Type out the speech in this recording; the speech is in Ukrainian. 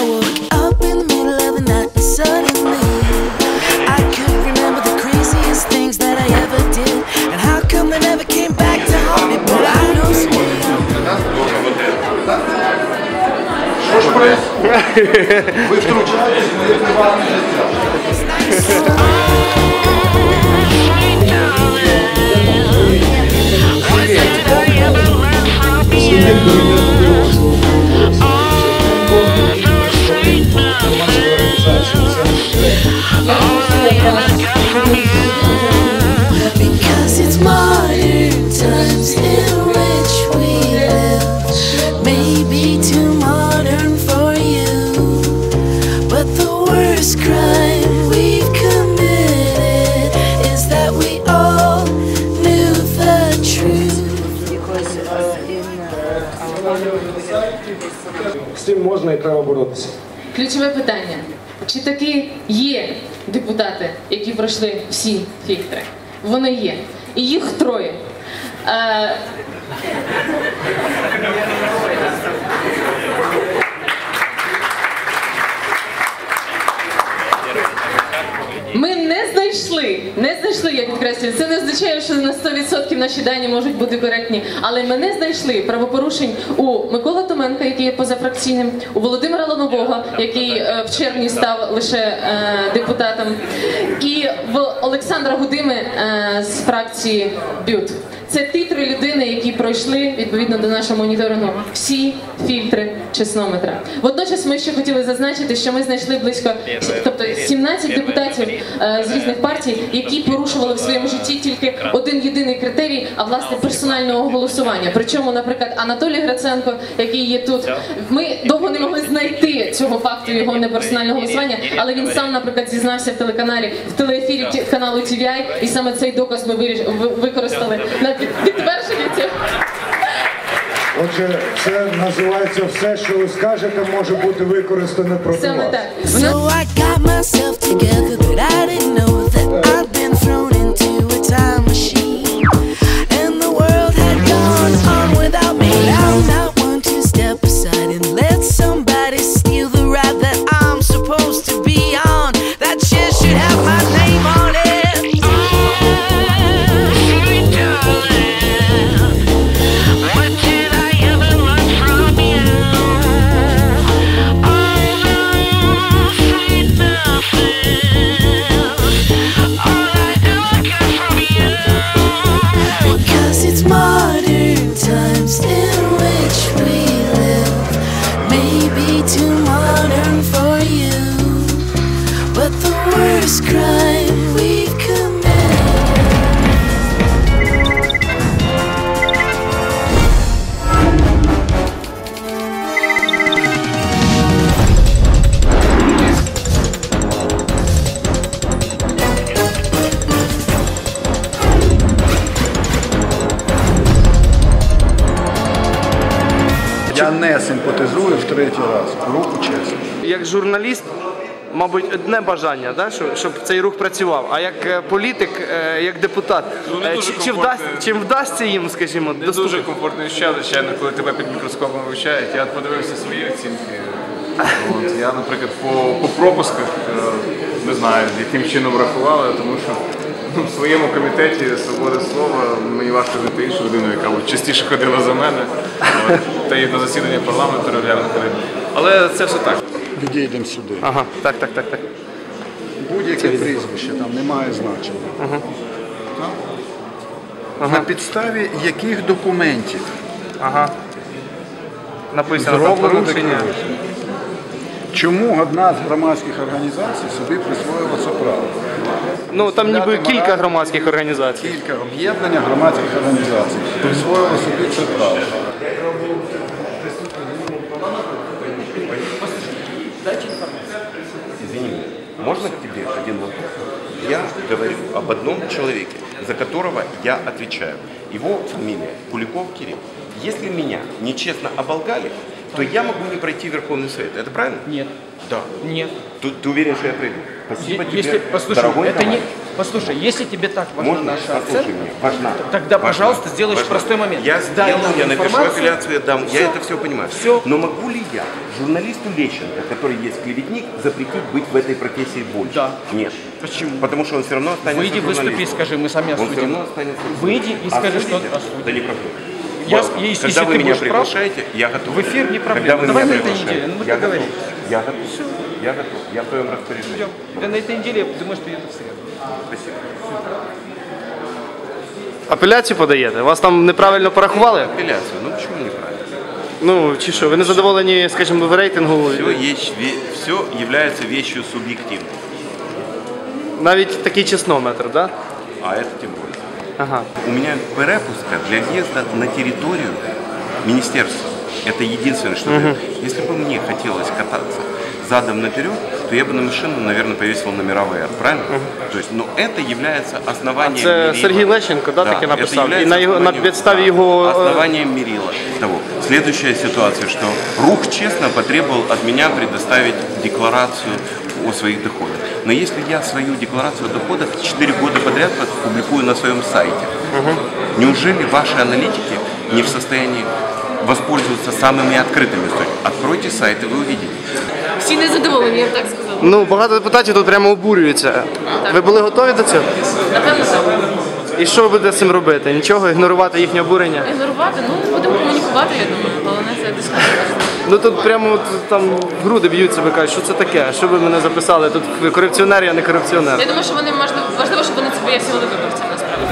I woke up in the middle of the night and suddenly I could remember the craziest things that I ever did. And how come they never came back to haunt me? But I know someday. Ви втручаєтесь в моє приватне життя. З цим можна і треба боротися. Ключове питання: чи таки є депутати, які пройшли всі фільтри? Вони є. І їх троє. Е, Ми не знайшли, не знайшли, я підкреслюю. Це не означає, що на 100% наші дані можуть бути коректні. Але ми не знайшли правопорушень у Миколи Томенка, який є позафракційним, у Володимира Ланового, який е, в червні став лише е, депутатом, і в Олександра Гудими е, з фракції БЮТ. Це ті три людини, які пройшли відповідно до нашого моніторингу всі фільтри чеснометра. Водночас ми ще хотіли зазначити, що ми знайшли близько тобто 17 депутатів е, з різних партій, які порушували в своєму житті тільки один єдиний критерій, а власне персонального голосування. Причому, наприклад, Анатолій Граценко, який є тут, ми довго не могли знайти цього факту його неперсонального голосування, але він сам, наприклад, зізнався в телеканалі в телеефірі каналу TVI, і саме цей доказ ми використали на під- підтвердження. Отже, це називається все, що ви скажете, може бути використане проти Саме вас. так. So I got myself together, but I didn't know Я не симпатизую в третій раз. Руку чесно. як журналіст, мабуть, одне бажання, да, що- щоб цей рух працював. А як е, політик, е, як депутат, Ну, е, чи, чи, вдасть, чи вдасться їм, скажімо, Не доступити? дуже комфортно відчуття, звичайно, коли тебе під мікроскопом вивчають. Я подивився свої оцінки. От, я, наприклад, по, по пропусках не знаю, яким чином рахували, тому що в своєму комітеті свободи слова мені важко знайти іншу людину, яка частіше ходила за мене. Та й на засідання парламенту регулярно ходила. Але це все так. Відійдемо сюди. Ага, так, так, так, так. Будь-яке прізвище там не має значення. Так? На підставі яких документів Ага. Написано там порушення. таке? Чому одна з громадських організацій собі присвоїла це право? Ну там ніби Вставляти кілька мораль. громадських організацій. Кілька об'єднання громадських організацій присвоїло собі це право. Извини, можно к тебе один вопрос? Я говорю об одном человеке, за которого я отвечаю. Его фамилия Куликов Кирилл. Если меня нечестно оболгали, то я могу не пройти Верховный Совет. Это правильно? Нет. Да. Нет. Ты, ты уверен, что я пройду? Спасибо Е- тебе, Если, послушай, дорогой это не... Послушай, если тебе так важна Можно? наша оценка, меня, важна. тогда, Важна. пожалуйста, сделаешь Важна. простой момент. Я сделаю, нам я напишу апелляцию, я дам, я Всё. это все понимаю. Всё. Но могу ли я журналисту Лещенко, который есть клеветник, запретить быть в этой профессии больше? Да. Нет. Почему? Потому что он все равно останется Выйди, выступи скажи, мы сами Он все осудим. равно останется Выйди и скажи, что Осудите? осудим. Да не проблема. Я- Ладно. если- Когда если вы ты меня будешь прав, приглашаете, я готов. в эфир не проблема. Когда вы Давай меня на этой приглашаете, неделе, ну, я договорились. готов. Я готов. Я готов. Я в твоем распоряжении. Да на этой неделе, я думаю, что это в среду. Спасибо. Апеляцію подаєте? Вас там неправильно порахували? Апелляцию. Ну почему неправильно? Ну чи що? Ви не задоволені, скажімо, в рейтингу? Все, есть, все является вещью субъективной. Навіть такий чеснометр, так? Да? А это тем более. Ага. У меня перепуска для въезда на территорию министерства. Это единственное, что... дает. Если бы мне хотелось кататься задом наперед, то я бы на машину, наверное, повесил номера ВР, правильно? То есть, но это является основанием Це мерила. Сергій Лещенко, да, таке это написав? является І на його на основанием- підставі да, його е, Основанием мерила того. Следующая ситуация, что РУХ честно потребовал от меня предоставить декларацию о своих доходах. Но если я свою декларацию о доходах 4 года подряд публикую на своем сайте, неужели ваши аналитики не в состоянии воспользоваться самыми открытыми источниками? Откройте сайт и вы увидите. Всі незадоволені, я б так сказала. Ну, багато депутатів тут прямо обурюються. Ви були готові до цього? Напевно, так. І що ви будете з цим робити? Нічого, ігнорувати їхнє обурення? Ігнорувати, ну будемо комунікувати, я думаю. Головне це дискусія. Ну тут прямо там груди б'ються, ви кажуть, що це таке? Що ви мене записали? Тут корупціонер, я не корупціонер. Я думаю, що вони можливо, важливо, щоб вони це пояснювали виборцям насправді.